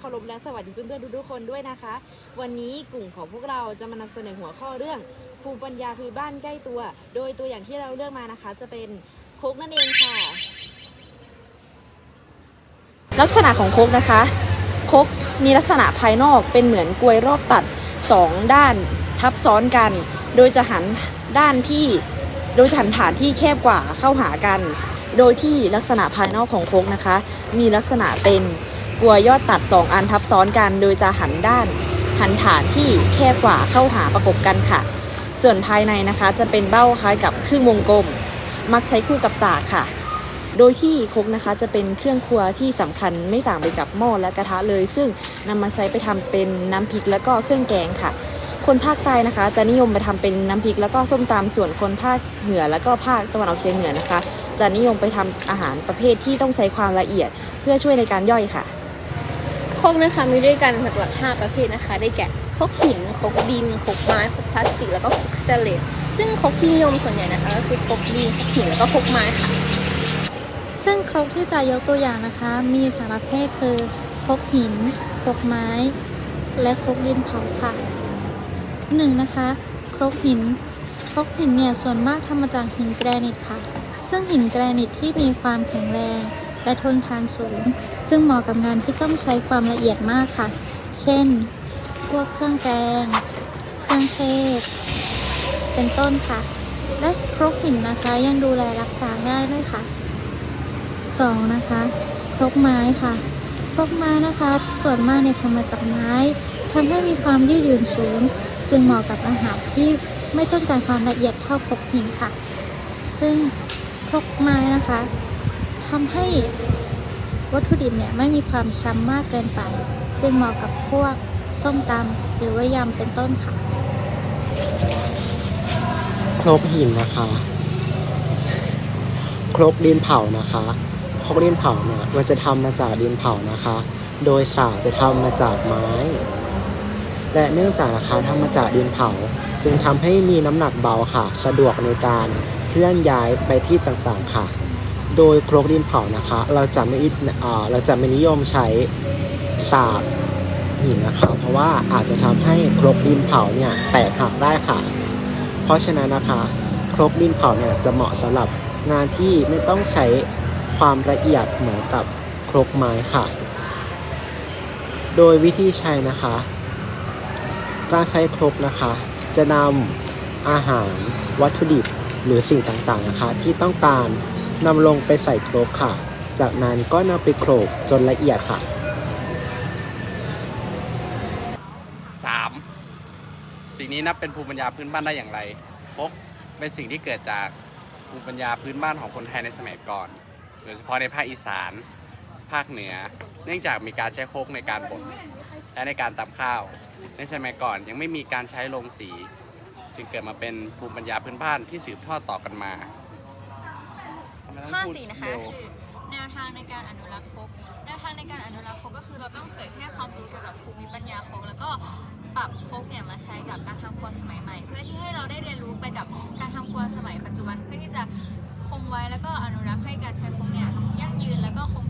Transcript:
เคารพและสวัสดีเพื่อนๆทุกๆคนด้วยนะคะ วันนี้กลุ่มของพวกเราจะมานำเสนอหัวข้อเรื่องภูมิปัญญาพื้นบ้านใกล้ตัว โดยตัวอย่างที่เราเลือกมานะคะ จะเป็นโคกนั่นเองค่ะ ลักษณะของโคกนะคะโคกมีลักษณะภายนอกเป็นเหมือนกลวยรอบตัดสองด้านทับซ้อนกัน โดยจะหันด้านที่ โดยหันฐานที่แคบกว่าเข้าหากัน โดยที่ลักษณะภายนอกของโคกนะคะ มีลักษณะเป็น กลวยอดตัดสองอันทับซ้อนกัน โดยจะหันด้านหันฐานที่แคบกว่าเข้าหาประกบกันค่ะ ส่วนภายในนะคะจะเป็นเบ้าคล้ายกับครึ่งวงกลม มักใช้คู่กับสากค่ะ โดยที่คกนะคะจะเป็นเครื่องครัวที่สำคัญไม่ต่างไปกับหม้อและกระทะเลย ซึ่งนำมาใช้ไปทำเป็นน้ำพริกแล้วก็เครื่องแกงค่ะคนภาคใต้นะคะ จะนิยมไปทำเป็นน้ำพริกแล้วก็ส้มตำส่วนคนภาคเหนือแล้วก็ภาคตะวันออกเฉียงเหนือนะคะ จะนิยมไปทำอาหารประเภทที่ต้องใช้ความละเอียดเพื่อช่วยในการย่อยค่ะ ครกนะคะมีด้วยกันหลักๆ5ประเภทนะคะ ได้แก่ครกหินครกดินครกไม้ครกพลาสติก แล้วก็ครกสเตเลสซึ่งครกที่นิยมส่วนใหญ่นะคะก็คือครกดินครกหินแล้วก็ครกไม้ค่ะ ซึ่งครกที่จะยกตัวอย่างนะคะ มีอยู่สามประเภทคือครกหินครกไม้ และครกดินเผาค่ะหนึ่งนะคะครกหินครกหินเนี่ยส่วนมากทำมาจากหินแกรนิตค่ะ ซึ่งหินแกรนิตที่มีความแข็งแรง และทนทานสูง จึงเหมาะกับงานที่ต้องใช้ความละเอียดมากค่ะ เช่น พวกเครื่องแกง เครื่องเทศ เป็นต้นค่ะ และครกหินนะคะยังดูแลรักษาง่ายด้วยค่ะสองนะคะ ครกไม้ค่ะ ครกไม้นะคะ ส่วนมากเนี่ยทำมาจากไม้ทำให้มีความยืดหยุ่นสูง จึงเหมาะกับอาหารที่ไม่ต้องการความละเอียดเท่าครกหินค่ะ ซึ่งครกไม้นะคะทำให้ วัตถุดิบเนี่ยไม่มีความช้ำมากเกินไป จึงเหมาะกับพวกส้มตำหรือว่ายำเป็นต้นค่ะครกหินนะคะ ครกดินเผานะคะครกดินเผาเนี่ยมันจะทำมาจากดินเผานะคะ โดยสาจะทำมาจากไม้ และเนื่องจากนะคะทำมาจากดินเผา จึงทำให้มีน้ำหนักเบาค่ะ สะดวกในการเคลื่อนย้ายไปที่ต่างๆค่ะ โดยครกดินเผานะคะ เราจะไม่อ่าเราจะไม่นิยมใช้สากหินนะคะ เพราะว่าอาจจะทำให้ครกดินเผาเนี่ยแตกหักได้ค่ะ เพราะฉะนั้นนะคะครกดินเผาเนี่ยจะเหมาะสำหรับงานที่ไม่ต้องใช้ความละเอียดเหมือนกับครกไม้ค่ะ โดยวิธีใช้นะคะ การใช้ครกนะคะ จะนำอาหารวัตถุดิบหรือสิ่งต่างๆนะคะ ที่ต้องการ นำลงไปใส่โครกค่ะ จากนั้นก็นำไปโขลกจนละเอียดค่ะสามสิ่งนี้นับเป็นภูมิปัญญาพื้นบ้านได้อย่างไรพกเป็นสิ่งที่เกิดจากภูมิปัญญาพื้นบ้านของคนไทยในสมัยก่อน โดยเฉพาะในภาคอีสาน ภาคเหนือ เนื่องจากมีการใช้โคกในการบดและในการตำข้าว ในสมัยก่อนยังไม่มีการใช้โรงสี จึงเกิดมาเป็นภูมิปัญญาพื้นบ้านที่สืบทอดต่อกันมา ข้อสี่นะคะคือแนวทางในการอนุรักษ์ครกแนวทางในการอนุรักษ์ครกก็คือเราต้องเผยแพร่ความรู้เกี่ยวกับภูมิปัญญาครกแล้วก็ปรับครกเนี่ยมาใช้กับการทำครัวสมัยใหม่ เพื่อที่ให้เราได้เรียนรู้ไปกับการทำครัวสมัยปัจจุบัน เพื่อที่จะคงไว้แล้วก็อนุรักษ์ให้การใช้ครกเนี่ยยั่งยืนแล้วก็คงทนมากขึ้น